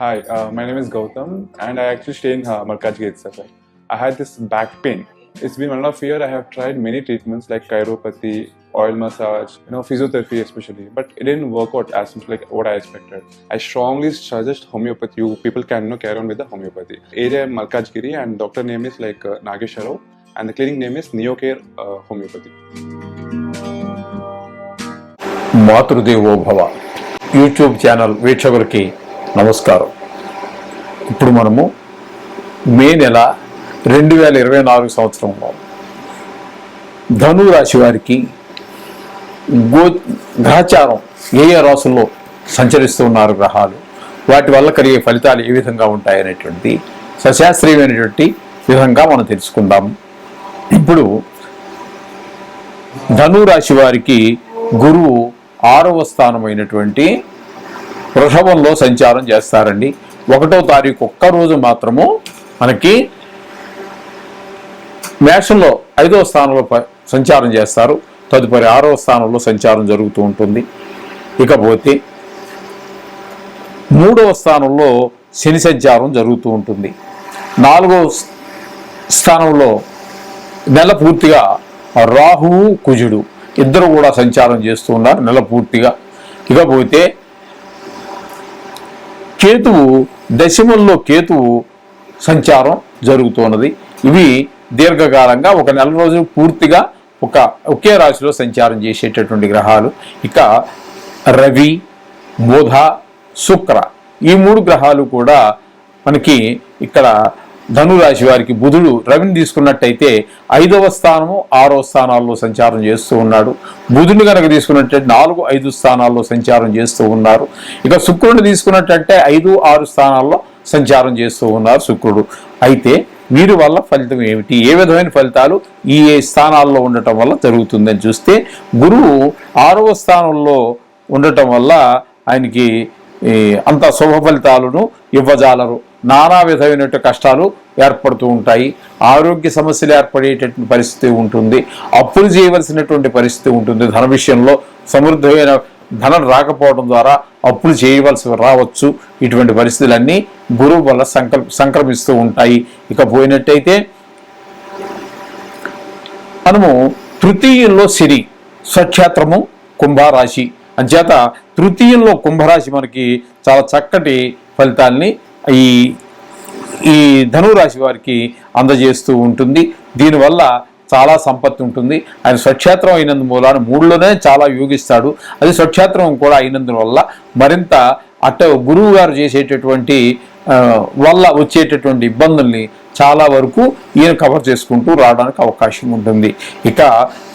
Hi, uh, my name is Gautam, and I actually stay in uh, Markaj itself. I had this back pain. It's been one and a half year. I have tried many treatments like chiropathy, oil massage, you know, physiotherapy especially, but it didn't work out as much like what I expected. I strongly suggest homeopathy. You people can you know, carry on with the homeopathy. Area Malkajgiri, and doctor name is like uh, Nagesh Rao, and the clinic name is Neocare uh, Homeopathy. మాతృదేవో భవ YouTube channel వీక్షకులకి నమస్కారం. ఇప్పుడు మనము మే నెల రెండు వేల ఇరవై నాలుగు సంవత్సరంలో ధను రాశి వారికి గో గ్రహచారం ఏ ఏ రాసుల్లో సంచరిస్తూ ఉన్నారు గ్రహాలు వాటి వల్ల కలిగే ఫలితాలు ఏ విధంగా ఉంటాయనేటువంటి సశాస్త్రీయమైనటువంటి విధంగా మనం తెలుసుకుందాం. ఇప్పుడు ధను రాశి వారికి గురువు ఆరవ స్థానమైనటువంటి వృషభంలో సంచారం చేస్తారండి. ఒకటో తారీఖు ఒక్క రోజు మాత్రము మనకి మేషంలో ఐదవ స్థానంలో ప- సంచారం చేస్తారు. తదుపరి ఆరవ స్థానంలో సంచారం జరుగుతూ ఉంటుంది. ఇకపోతే మూడవ స్థానంలో శని సంచారం జరుగుతూ ఉంటుంది. నాలుగవ స్థానంలో నెల పూర్తిగా రాహువు కుజుడు ఇద్దరు కూడా సంచారం చేస్తూ ఉన్నారు నెల పూర్తిగా. ఇకపోతే కేతువు దశమంలో కేతువు సంచారం జరుగుతున్నది. ఇవి దీర్ఘకాలంగా ఒక నెల రోజులు పూర్తిగా ఒక ఒకే రాశిలో సంచారం చేసేటటువంటి గ్రహాలు. ఇక రవి బుధ శుక్ర ఈ మూడు గ్రహాలు కూడా మనకి ఇక్కడ ధనురాశి వారికి బుధుడు రవిని తీసుకున్నట్టయితే ఐదవ స్థానము ఆరో స్థానాల్లో సంచారం చేస్తూ ఉన్నాడు. బుధుని కనుక తీసుకున్నట్టయితే నాలుగు ఐదు స్థానాల్లో సంచారం చేస్తూ ఉన్నారు. ఇక శుక్రుడిని తీసుకున్నట్టయితే ఐదు ఆరు స్థానాల్లో సంచారం చేస్తూ ఉన్నారు శుక్రుడు. అయితే వీరి వల్ల ఫలితం ఏమిటి? ఏ విధమైన ఫలితాలు ఈ ఏ స్థానాల్లో ఉండటం వల్ల జరుగుతుందని చూస్తే గురువు ఆరవ స్థానంలో ఉండటం వల్ల ఆయనకి అంత శుభ ఫలితాలను ఇవ్వజాలరు. నానా విధమైన కష్టాలు ఏర్పడుతూ ఉంటాయి. ఆరోగ్య సమస్యలు ఏర్పడేటటువంటి పరిస్థితి ఉంటుంది. అప్పులు చేయవలసినటువంటి పరిస్థితి ఉంటుంది. ధన విషయంలో సమృద్ధమైన ధనం రాకపోవడం ద్వారా అప్పులు చేయవలసి రావచ్చు. ఇటువంటి పరిస్థితులన్నీ గురువు వల్ల సంకల్ సంక్రమిస్తూ ఉంటాయి. ఇక పోయినట్టయితే మనము తృతీయంలో సిరి స్వక్షేత్రము కుంభరాశి. అంచేత తృతీయంలో కుంభరాశి మనకి చాలా చక్కటి ఫలితాల్ని ఈ ఈ ధనురాశి వారికి అందజేస్తూ ఉంటుంది. దీనివల్ల చాలా సంపత్తి ఉంటుంది. ఆయన స్వక్షేత్రం అయినందు మూలాన మూడులోనే చాలా యోగిస్తాడు. అది స్వక్షేత్రం కూడా అయినందువల్ల మరింత అట్ట గురువు గారు చేసేటటువంటి వల్ల వచ్చేటటువంటి ఇబ్బందుల్ని చాలా వరకు ఈయన కవర్ చేసుకుంటూ రావడానికి అవకాశం ఉంటుంది. ఇక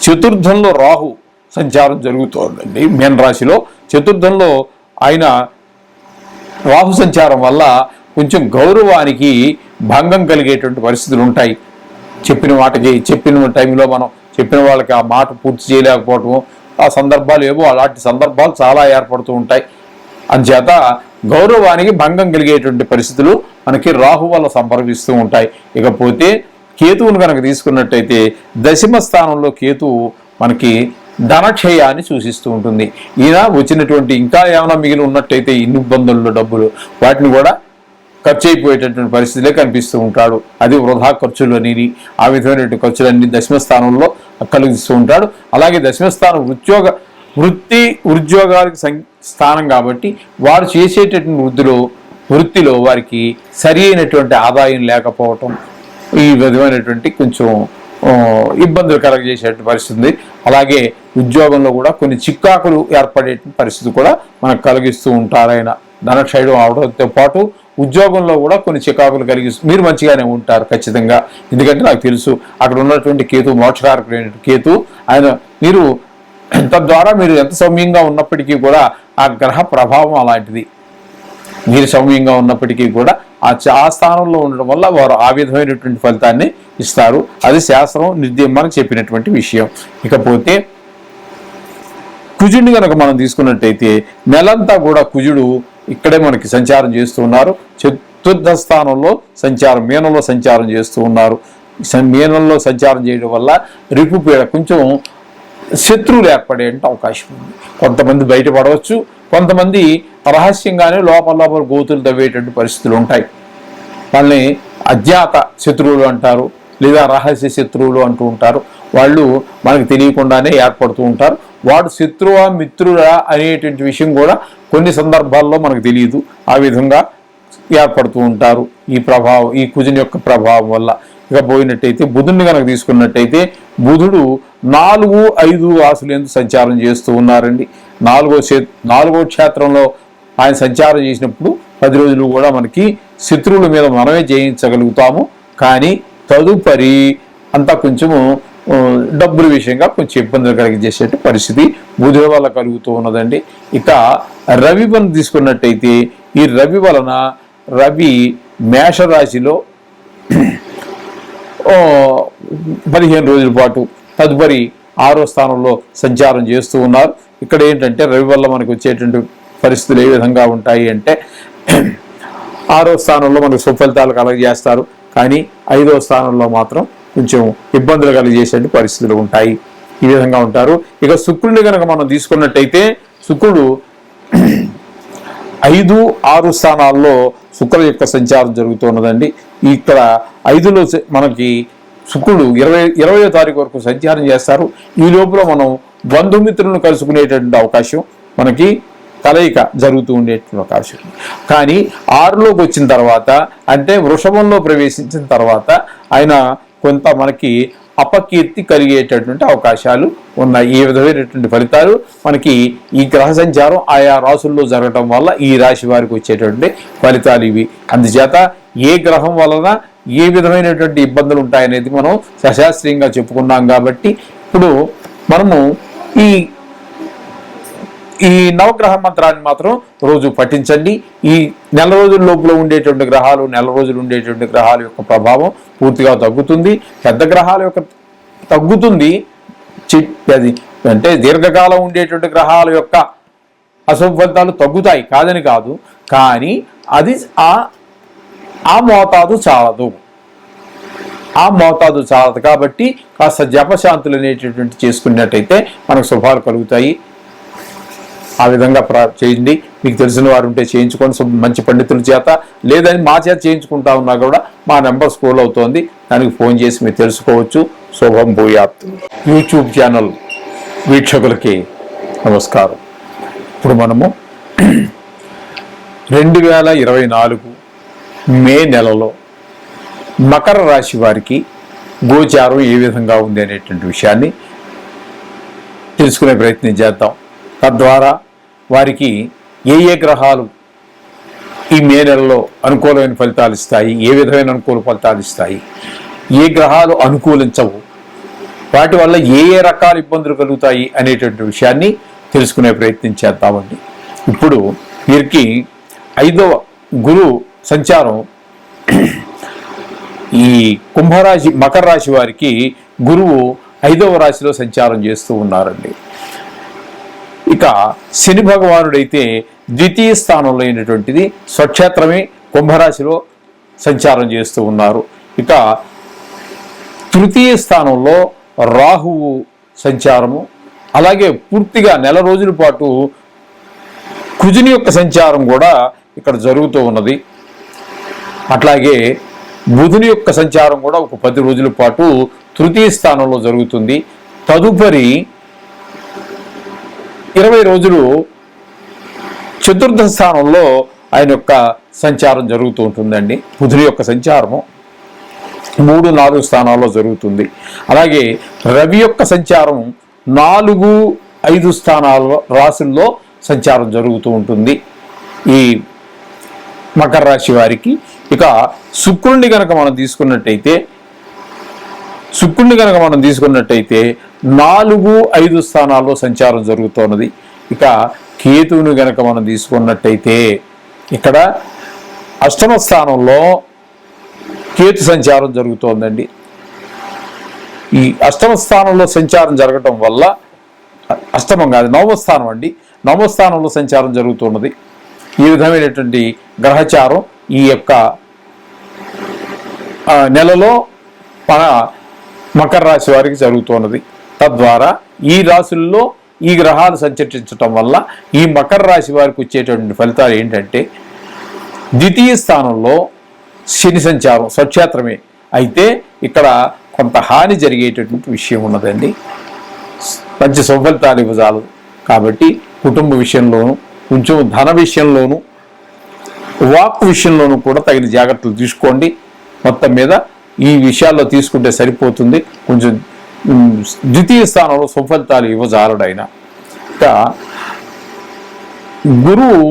చతుర్థంలో రాహు సంచారం జరుగుతోందండి. మీన రాశిలో చతుర్థంలో ఆయన రాహు సంచారం వల్ల కొంచెం గౌరవానికి భంగం కలిగేటువంటి పరిస్థితులు ఉంటాయి. చెప్పిన మాట చెప్పిన టైంలో మనం చెప్పిన వాళ్ళకి ఆ మాట పూర్తి చేయలేకపోవటం ఆ సందర్భాలు ఏవో అలాంటి సందర్భాలు చాలా ఏర్పడుతూ ఉంటాయి. అంచేత గౌరవానికి భంగం కలిగేటువంటి పరిస్థితులు మనకి రాహు వల్ల సంప్రదిస్తూ ఉంటాయి. ఇకపోతే కేతువును కనుక తీసుకున్నట్టయితే దశమ స్థానంలో కేతువు మనకి ధనక్షయాన్ని సూచిస్తూ ఉంటుంది. ఈయన వచ్చినటువంటి ఇంకా ఏమైనా మిగిలి ఉన్నట్టయితే ఇన్ని ఇబ్బందుల్లో డబ్బులు వాటిని కూడా ఖర్చు అయిపోయేటటువంటి పరిస్థితులే కనిపిస్తూ ఉంటాడు. అది వృధా ఖర్చులు అనేది ఆ విధమైనటువంటి ఖర్చులన్నీ దశమ స్థానంలో కలిగిస్తూ ఉంటాడు. అలాగే దశమ స్థానం ఉద్యోగ వృత్తి ఉద్యోగాలకు సం- స్థానం కాబట్టి వారు చేసేటటువంటి వృద్ధిలో వృత్తిలో వారికి సరి అయినటువంటి ఆదాయం లేకపోవటం ఈ విధమైనటువంటి కొంచెం ఇబ్బందులు కలగజేసేటువంటి పరిస్థితి ఉంది. అలాగే ఉద్యోగంలో కూడా కొన్ని చిక్కాకులు ఏర్పడే పరిస్థితి కూడా మనకు కలిగిస్తూ ఉంటారు ఆయన. ధనక్షయుడు అవడంతో పాటు ఉద్యోగంలో కూడా కొన్ని చికాకులు కలిగి మీరు మంచిగానే ఉంటారు ఖచ్చితంగా. ఎందుకంటే నాకు తెలుసు అక్కడ ఉన్నటువంటి కేతు మోక్షకారకుడైన కేతు ఆయన మీరు తద్వారా మీరు ఎంత సౌమ్యంగా ఉన్నప్పటికీ కూడా ఆ గ్రహ ప్రభావం అలాంటిది. మీరు సౌమ్యంగా ఉన్నప్పటికీ కూడా ఆ ఆ స్థానంలో ఉండడం వల్ల వారు ఆ విధమైనటువంటి ఫలితాన్ని ఇస్తారు. అది శాస్త్రం నిర్దేశం చెప్పినటువంటి విషయం. ఇకపోతే కుజుడిని కనుక మనం తీసుకున్నట్టయితే నెలంతా కూడా కుజుడు ఇక్కడే మనకి సంచారం చేస్తూ ఉన్నారు. చతుర్థ స్థానంలో సంచారం మీనంలో సంచారం చేస్తూ ఉన్నారు. స- మీనంలో సంచారం చేయడం వల్ల రిపుపీడ కొంచెం శత్రువులు ఏర్పడే అవకాశం ఉంది. కొంతమంది బయటపడవచ్చు కొంతమంది రహస్యంగానే లోపల లోపల గోతులు తవ్వేటువంటి పరిస్థితులు ఉంటాయి. వాళ్ళని అజ్ఞాత శత్రువులు అంటారు లేదా రహస్య శత్రువులు అంటూ ఉంటారు. వాళ్ళు మనకు తెలియకుండానే ఏర్పడుతూ ఉంటారు. వాడు శత్రువా మిత్రుడా అనేటువంటి విషయం కూడా కొన్ని సందర్భాల్లో మనకు తెలియదు. ఆ విధంగా ఏర్పడుతూ ఉంటారు. ఈ ప్రభావం ఈ కుజుని యొక్క ప్రభావం వల్ల. ఇక పోయినట్టయితే బుధుడిని కనుక తీసుకున్నట్టయితే బుధుడు నాలుగు ఐదు రాసులు ఎందుకు సంచారం చేస్తూ ఉన్నారండి. నాలుగో నాలుగో క్షేత్రంలో ఆయన సంచారం చేసినప్పుడు పది రోజులు కూడా మనకి శత్రువుల మీద మనమే జయించగలుగుతాము. కానీ తదుపరి అంతా కొంచెము డబ్బుల విషయంగా కొంచెం ఇబ్బందులు కలిగజేసేట పరిస్థితి బుధుడి వల్ల కలుగుతూ ఉన్నదండి. ఇక రవి వలన తీసుకున్నట్టయితే ఈ రవి వలన రవి మేషరాశిలో పదిహేను రోజుల పాటు తదుపరి ఆరో స్థానంలో సంచారం చేస్తూ ఉన్నారు. ఇక్కడ ఏంటంటే రవి వల్ల మనకు వచ్చేటువంటి పరిస్థితులు ఏ విధంగా ఉంటాయి అంటే ఆరో స్థానంలో మనకు సుఫలితాలు కలగజేస్తారు. కానీ ఐదో స్థానంలో మాత్రం కొంచెం ఇబ్బందులు కలిగజేసే పరిస్థితులు ఉంటాయి. ఈ విధంగా ఉంటారు. ఇక శుక్రుడిని కనుక మనం తీసుకున్నట్టయితే శుక్రుడు ఐదు ఆరు స్థానాల్లో శుక్ర యొక్క సంచారం జరుగుతున్నదండి. ఇక్కడ ఐదులో మనకి శుక్రుడు ఇరవై ఇరవయో తారీఖు వరకు సంచారం చేస్తారు. ఈ లోపల మనం బంధుమిత్రులను కలుసుకునేటటువంటి అవకాశం మనకి కలయిక జరుగుతూ ఉండేటువంటి అవకాశం. కానీ ఆరులోకి వచ్చిన తర్వాత అంటే వృషభంలో ప్రవేశించిన తర్వాత ఆయన కొంత మనకి అపకీర్తి కలిగేటటువంటి అవకాశాలు ఉన్నాయి. ఈ విధమైనటువంటి ఫలితాలు? మనకి ఈ గ్రహ సంచారం ఆయా రాసుల్లో జరగటం వల్ల ఈ రాశి వారికి వచ్చేటువంటి ఫలితాలు ఇవి. అందుచేత ఏ గ్రహం వలన ఏ విధమైనటువంటి ఇబ్బందులు ఉంటాయనేది మనం సశాస్త్రీయంగా చెప్పుకున్నాం కాబట్టి ఇప్పుడు మనము ఈ ఈ నవగ్రహ మంత్రాన్ని మాత్రం రోజు పఠించండి. ఈ నెల రోజుల లోపల ఉండేటువంటి గ్రహాలు నెల రోజులు ఉండేటువంటి గ్రహాల యొక్క ప్రభావం పూర్తిగా తగ్గుతుంది. పెద్ద గ్రహాల యొక్క తగ్గుతుంది. చి- అది అంటే దీర్ఘకాలం ఉండేటువంటి గ్రహాల యొక్క అశుభ ఫలితాలు తగ్గుతాయి. కాదని కాదు. కానీ అది ఆ ఆ మోతాదు చాలదు. ఆ మోతాదు చాలదు. కాబట్టి కాస్త జపశాంతులు అనేటటువంటి చేసుకున్నట్టయితే మనకు శుభాలు కలుగుతాయి. ఆ విధంగా ప్రా చేయండి. మీకు తెలిసిన వారు ఉంటే చేయించుకొని మంచి పండితుల చేత లేదని మా చేత చేయించుకుంటా ఉన్నా కూడా మా నెంబర్ స్కూల్ అవుతోంది. దానికి ఫోన్ చేసి మీరు తెలుసుకోవచ్చు. శుభం భూయాత్. యూట్యూబ్ ఛానల్ వీక్షకులకి నమస్కారం. ఇప్పుడు మనము రెండు వేల ఇరవై నాలుగు మే నెలలో మకర రాశి వారికి గోచారం ఏ విధంగా ఉంది అనేటువంటి విషయాన్ని తెలుసుకునే ప్రయత్నం చేద్దాం. తద్వారా వారికి ఏ ఏ గ్రహాలు ఈ మే నెలలో అనుకూలమైన ఫలితాలు ఇస్తాయి ఏ విధమైన అనుకూల ఫలితాలు ఇస్తాయి ఏ గ్రహాలు అనుకూలించవు వాటి వల్ల ఏ ఏ రకాల ఇబ్బందులు కలుగుతాయి అనేటువంటి విషయాన్ని తెలుసుకునే ప్రయత్నం చేద్దామండి. ఇప్పుడు వీరికి ఐదవ గురు సంచారం ఈ కుంభరాశి మకర రాశి వారికి గురువు ఐదవ రాశిలో సంచారం చేస్తూ ఉన్నారండి. ఇక శని భగవానుడైతే ద్వితీయ స్థానంలో అయినటువంటిది స్వక్షేత్రమే కుంభరాశిలో సంచారం చేస్తూ ఉన్నారు. ఇక తృతీయ స్థానంలో రాహువు సంచారము అలాగే పూర్తిగా నెల రోజుల పాటు కుజుని యొక్క సంచారం కూడా ఇక్కడ జరుగుతూ ఉన్నది. అట్లాగే బుధుని యొక్క సంచారం కూడా ఒక పది రోజుల పాటు తృతీయ స్థానంలో జరుగుతుంది. తదుపరి ఇరవై రోజులు చతుర్థ స్థానంలో ఆయన యొక్క సంచారం జరుగుతూ ఉంటుందండి. బుధుని యొక్క సంచారము మూడు నాలుగు స్థానాల్లో జరుగుతుంది. అలాగే రవి యొక్క సంచారం నాలుగు ఐదు స్థానాల రాశుల్లో సంచారం జరుగుతూ ఉంటుంది. ఈ మకర రాశి వారికి ఇక శుక్రుణ్ణి కనుక మనం తీసుకున్నట్టయితే శుక్రుణ్ణి కనుక మనం తీసుకున్నట్టయితే నాలుగు ఐదు స్థానాల్లో సంచారం జరుగుతున్నది ఇక కేతువును గనక మనం తీసుకున్నట్టయితే ఇక్కడ అష్టమ స్థానంలో కేతు సంచారం జరుగుతోందండి. ఈ అష్టమ స్థానంలో సంచారం జరగటం వల్ల అష్టమం కాదు నవమస్థానం అండి. నవమస్థానంలో సంచారం జరుగుతున్నది. ఈ విధమైనటువంటి గ్రహచారం ఈ యొక్క నెలలో మన మకర రాశి వారికి జరుగుతున్నది. తద్వారా ఈ రాశుల్లో ఈ గ్రహాలు సంచరించటం వల్ల ఈ మకర రాశి వారికి వచ్చేటటువంటి ఫలితాలు ఏంటంటే ద్వితీయ స్థానంలో శని సంచారం స్వక్షేత్రమే. అయితే ఇక్కడ కొంత హాని జరిగేటటువంటి విషయం ఉన్నదండి. మంచి సుఫలితాలు ఇవ్వజాలు కాబట్టి కుటుంబ విషయంలోనూ కొంచెం ధన విషయంలోనూ వాక్ విషయంలోనూ కూడా తగిన జాగ్రత్తలు తీసుకోండి. మొత్తం మీద ఈ విషయాల్లో తీసుకుంటే సరిపోతుంది. కొంచెం ద్వితీయ స్థానంలో సుఫలితాలు ఇవ్వజాలడైన గురువు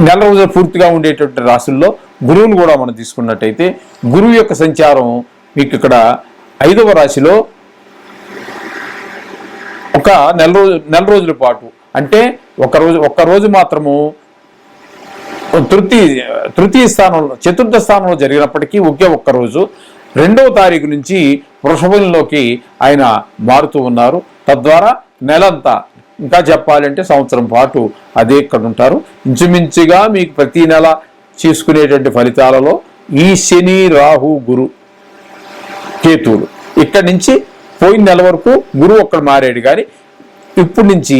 నెల రోజులు పూర్తిగా ఉండేటువంటి రాశుల్లో గురువును కూడా మనం తీసుకున్నట్టయితే గురువు యొక్క సంచారం మీకు ఇక్కడ ఐదవ రాశిలో ఒక నెల రోజు నెల రోజుల పాటు. అంటే ఒక రోజు ఒక్క రోజు మాత్రము తృతీయ తృతీయ స్థానంలో చతుర్థ స్థానంలో జరిగినప్పటికీ ఒకే ఒక్క రోజు రెండవ తారీఖు నుంచి వృషభంలోకి ఆయన మారుతూ ఉన్నారు. తద్వారా నెలంతా ఇంకా చెప్పాలంటే సంవత్సరం పాటు అదే ఇక్కడ ఉంటారు. ఇంచుమించుగా మీకు ప్రతి నెల చేసుకునేటువంటి ఫలితాలలో ఈ శని రాహు గురు కేతువులు. ఇక్కడి నుంచి పోయిన నెల వరకు గురువు ఒక్కడ మారాడు. కానీ ఇప్పటి నుంచి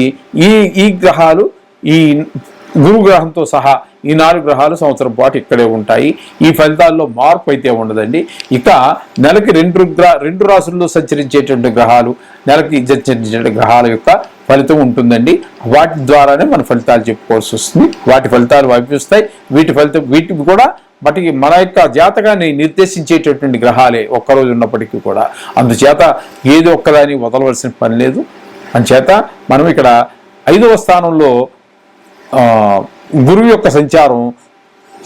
ఈ ఈ గ్రహాలు ఈ గురు గ్రహంతో సహా ఈ నాలుగు గ్రహాలు సంవత్సరం పాటు ఇక్కడే ఉంటాయి. ఈ ఫలితాల్లో మార్పు అయితే ఉండదండి. ఇక నెలకి రెండు గ్రహ రెండు రాసుల్లో సంచరించేటువంటి గ్రహాలు నెలకి సంచరించే గ్రహాల యొక్క ఫలితం ఉంటుందండి. వాటి ద్వారానే మన ఫలితాలు చెప్పుకోవాల్సి వస్తుంది. వాటి ఫలితాలు వైపిస్తాయి వీటి ఫలితం వీటికి కూడా వాటికి మన యొక్క జాతకాన్ని నిర్దేశించేటటువంటి గ్రహాలే ఒక్కరోజు ఉన్నప్పటికీ కూడా. అందుచేత ఏది ఒక్కదాన్ని వదలవలసిన పని లేదు. అందుచేత మనం ఇక్కడ ఐదవ స్థానంలో గురువు యొక్క సంచారం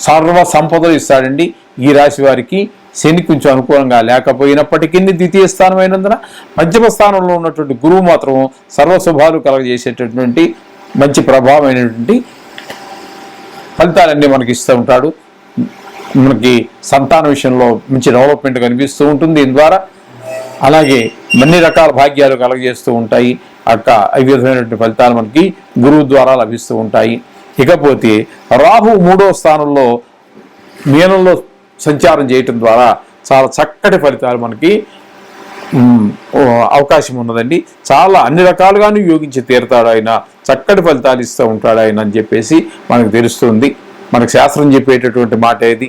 సర్వ సంపదలు ఇస్తాడండి. ఈ రాశి వారికి శని కొంచెం అనుకూలంగా లేకపోయినప్పటికీ ద్వితీయ స్థానం అయినందున పంచమ స్థానంలో ఉన్నటువంటి గురువు మాత్రం సర్వశుభాలు కలగజేసేటటువంటి మంచి ప్రభావమైనటువంటి ఫలితాలన్నీ మనకి ఇస్తూ ఉంటాడు. మనకి సంతాన విషయంలో మంచి డెవలప్మెంట్ కనిపిస్తూ ఉంటుంది. దీని ద్వారా అలాగే అన్ని రకాల భాగ్యాలు కలగజేస్తూ ఉంటాయి. అక్క ఈ విధమైనటువంటి ఫలితాలు మనకి గురువు ద్వారా లభిస్తూ ఉంటాయి. ఇకపోతే రాహు మూడో స్థానంలో మీనంలో సంచారం చేయటం ద్వారా చాలా చక్కటి ఫలితాలు మనకి అవకాశం ఉన్నదండి. చాలా అన్ని రకాలుగాను యోగించి తీరుతాడు ఆయన చక్కటి ఫలితాలు ఇస్తూ ఉంటాడు ఆయన అని చెప్పేసి మనకు తెలుస్తుంది. మనకు శాస్త్రం చెప్పేటటువంటి మాట ఇది.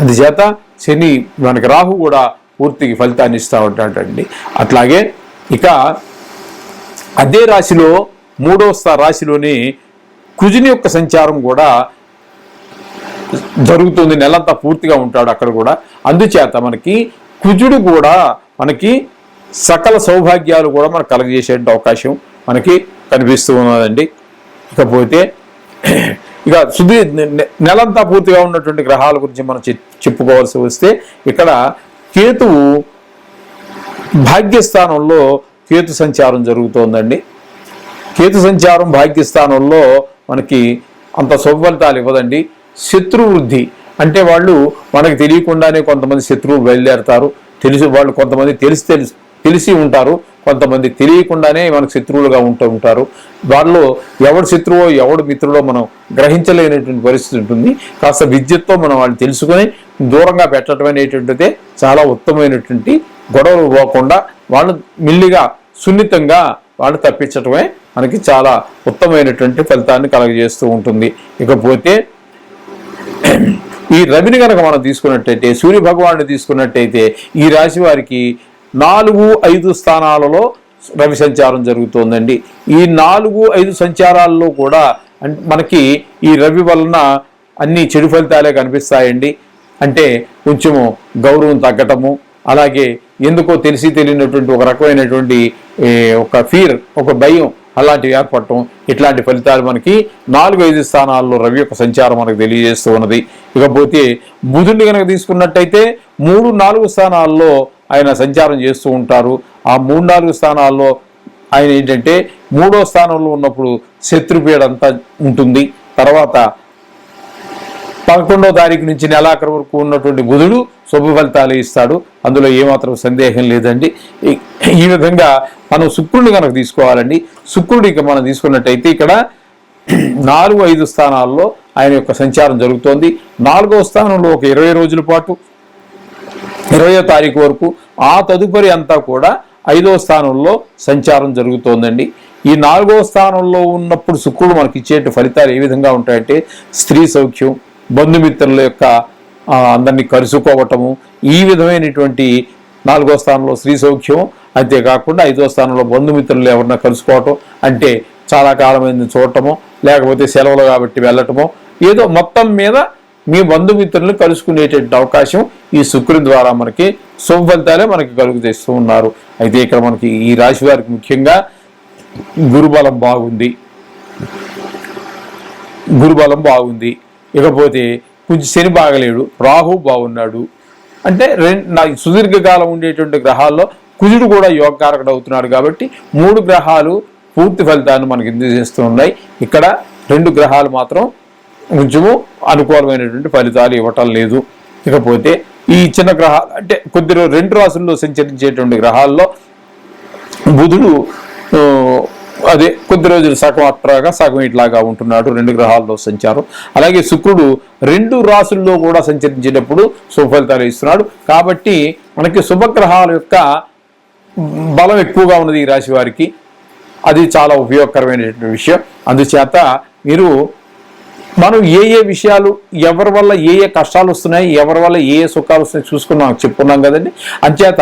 అందుచేత శని మనకి రాహు కూడా పూర్తిగా ఫలితాన్ని ఇస్తూ ఉంటాడండి. అట్లాగే ఇక అదే రాశిలో మూడో స్థా రాశిలోని కుజుని యొక్క సంచారం కూడా జరుగుతుంది. నెలంతా పూర్తిగా ఉంటాడు అక్కడ కూడా. అందుచేత మనకి కుజుడు కూడా మనకి సకల సౌభాగ్యాలు కూడా మనకు కలగజేసే అవకాశం మనకి కనిపిస్తూ ఉన్నదండి. ఇకపోతే ఇక సుదీ నెలంతా పూర్తిగా ఉన్నటువంటి గ్రహాల గురించి మనం చెప్పుకోవాల్సి వస్తే ఇక్కడ కేతువు భాగ్యస్థానంలో కేతు సంచారం జరుగుతోందండి. కేతు సంచారం భాగ్యస్థానంలో మనకి అంత శుభఫలితాలు ఇవ్వదండి. శత్రు వృద్ధి అంటే వాళ్ళు మనకి తెలియకుండానే కొంతమంది శత్రువులు బయలుదేరతారు. తెలిసి వాళ్ళు కొంతమంది తెలిసి తెలిసి తెలిసి ఉంటారు. కొంతమంది తెలియకుండానే మనకు శత్రువులుగా ఉంటూ ఉంటారు. వాళ్ళు ఎవడు శత్రువో ఎవడు మిత్రుడో మనం గ్రహించలేనటువంటి పరిస్థితి ఉంటుంది. కాస్త విద్యుత్తో మనం వాళ్ళు తెలుసుకొని దూరంగా పెట్టడం అనేటువంటిదే చాలా ఉత్తమమైనటువంటి గొడవలు పోకుండా వాళ్ళు మిల్లిగా సున్నితంగా వాళ్ళు తప్పించటమే మనకి చాలా ఉత్తమమైనటువంటి ఫలితాన్ని కలగజేస్తూ ఉంటుంది. ఇకపోతే ఈ రవిని కనుక మనం తీసుకున్నట్టయితే సూర్య భగవాన్ని తీసుకున్నట్టయితే ఈ రాశి వారికి నాలుగు ఐదు స్థానాలలో రవి సంచారం జరుగుతోందండి. ఈ నాలుగు ఐదు సంచారాల్లో కూడా మనకి ఈ రవి వలన అన్ని చెడు ఫలితాలే కనిపిస్తాయండి. అంటే కొంచెము గౌరవం తగ్గటము అలాగే ఎందుకో తెలిసి తెలియనటువంటి ఒక రకమైనటువంటి ఒక ఫీర్ ఒక భయం అలాంటివి ఏర్పడటం ఇట్లాంటి ఫలితాలు మనకి నాలుగు ఐదు స్థానాల్లో రవి యొక్క సంచారం మనకు తెలియజేస్తూ ఉన్నది. ఇకపోతే బుధుడిని కనుక తీసుకున్నట్టయితే మూడు నాలుగు స్థానాల్లో ఆయన సంచారం చేస్తూ ఉంటారు. ఆ మూడు నాలుగు స్థానాల్లో ఆయన ఏంటంటే మూడో స్థానంలో ఉన్నప్పుడు శత్రుపీడ అంతా ఉంటుంది. తర్వాత పదకొండవ తారీఖు నుంచి నెలాఖరు వరకు ఉన్నటువంటి బుధుడు శుభ ఫలితాలు ఇస్తాడు. అందులో ఏమాత్రం సందేహం లేదండి. ఈ- విధంగా మనం శుక్రుడిని కనుక తీసుకోవాలండి. శుక్రుడు ఇక మనం తీసుకున్నట్టయితే ఇక్కడ నాలుగు ఐదు స్థానాల్లో ఆయన యొక్క సంచారం జరుగుతోంది. నాలుగో స్థానంలో ఒక ఇరవై రోజుల పాటు ఇరవయో తారీఖు వరకు ఆ తదుపరి అంతా కూడా ఐదో స్థానంలో సంచారం జరుగుతోందండి. ఈ నాలుగో స్థానంలో ఉన్నప్పుడు శుక్రుడు మనకి ఇచ్చే ఫలితాలు ఏ విధంగా ఉంటాయంటే స్త్రీ సౌఖ్యం బంధుమిత్రుల యొక్క అందరినీ కలుసుకోవటము ఈ విధమైనటువంటి నాలుగో స్థానంలో స్త్రీ సౌఖ్యం అంతేకాకుండా ఐదో స్థానంలో బంధుమిత్రులు ఎవరన్నా కలుసుకోవటం అంటే చాలా కాలమైంది చూడటము లేకపోతే సెలవులు కాబట్టి వెళ్ళటము ఏదో మొత్తం మీద మీ బంధుమిత్రులను కలుసుకునేటువంటి అవకాశం ఈ శుక్రుని ద్వారా మనకి శుభ మనకి కలుగు చేస్తూ ఉన్నారు. అయితే ఇక్కడ మనకి ఈ రాశి వారికి ముఖ్యంగా గురుబలం బాగుంది. గురుబలం బాగుంది. ఇకపోతే కొంచెం శని బాగలేడు రాహు బాగున్నాడు. అంటే రెండు నా సుదీర్ఘకాలం ఉండేటువంటి గ్రహాల్లో కుజుడు కూడా యోగకారకుడు అవుతున్నాడు కాబట్టి మూడు గ్రహాలు పూర్తి ఫలితాన్ని మనకి అందజేస్తూ ఉన్నాయి ఇక్కడ రెండు గ్రహాలు మాత్రం కొంచెము అనుకూలమైనటువంటి ఫలితాలు ఇవ్వటం లేదు. ఇకపోతే ఈ చిన్న గ్రహాలు అంటే కొద్ది రెండు రాసుల్లో సంచరించేటువంటి గ్రహాల్లో బుధుడు అదే కొద్ది రోజులు సగం అట్రాగా సగం ఇట్లాగా ఉంటున్నాడు రెండు గ్రహాల్లో సంచారం. అలాగే శుక్రుడు రెండు రాసుల్లో కూడా సంచరించేటప్పుడు శుభఫలితాలు ఇస్తున్నాడు. కాబట్టి మనకి శుభగ్రహాల యొక్క బలం ఎక్కువగా ఉన్నది ఈ రాశి వారికి. అది చాలా ఉపయోగకరమైనటువంటి విషయం. అందుచేత మీరు మనం ఏ ఏ విషయాలు ఎవరి వల్ల ఏ ఏ కష్టాలు వస్తున్నాయి ఎవరి వల్ల ఏ ఏ సుఖాలు వస్తున్నాయి చూసుకున్నాం చెప్పుకున్నాం కదండి. అంచేత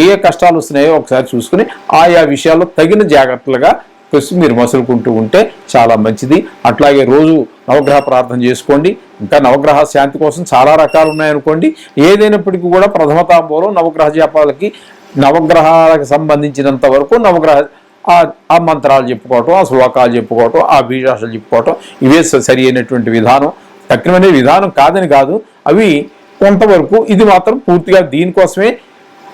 ఏ ఏ కష్టాలు వస్తున్నాయో ఒకసారి చూసుకుని ఆయా విషయాల్లో తగిన జాగ్రత్తలుగా మీరు మసులుకుంటూ ఉంటే చాలా మంచిది. అట్లాగే రోజు నవగ్రహ ప్రార్థన చేసుకోండి. ఇంకా నవగ్రహ శాంతి కోసం చాలా రకాలు ఉన్నాయనుకోండి. ఏదైనప్పటికీ కూడా ప్రథమ తాంబూలం నవగ్రహ జాపాలకి నవగ్రహాలకు సంబంధించినంత వరకు నవగ్రహ ఆ- ఆ మంత్రాలు చెప్పుకోవటం ఆ శ్లోకాలు చెప్పుకోవటం ఆ బీజాషలు చెప్పుకోవటం ఇవే స- సరి అయినటువంటి విధానం. తక్కువనే విధానం కాదని కాదు. అవి కొంతవరకు ఇది మాత్రం పూర్తిగా దీనికోసమే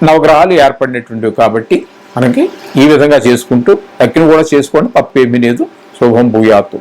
నవగ్రహాలు ఏర్పడినటువంటివి కాబట్టి మనకి ఈ విధంగా చేసుకుంటూ తక్కిన కూడా చేసుకోండి తప్పేమీ లేదు. శుభం భూయాత్తు.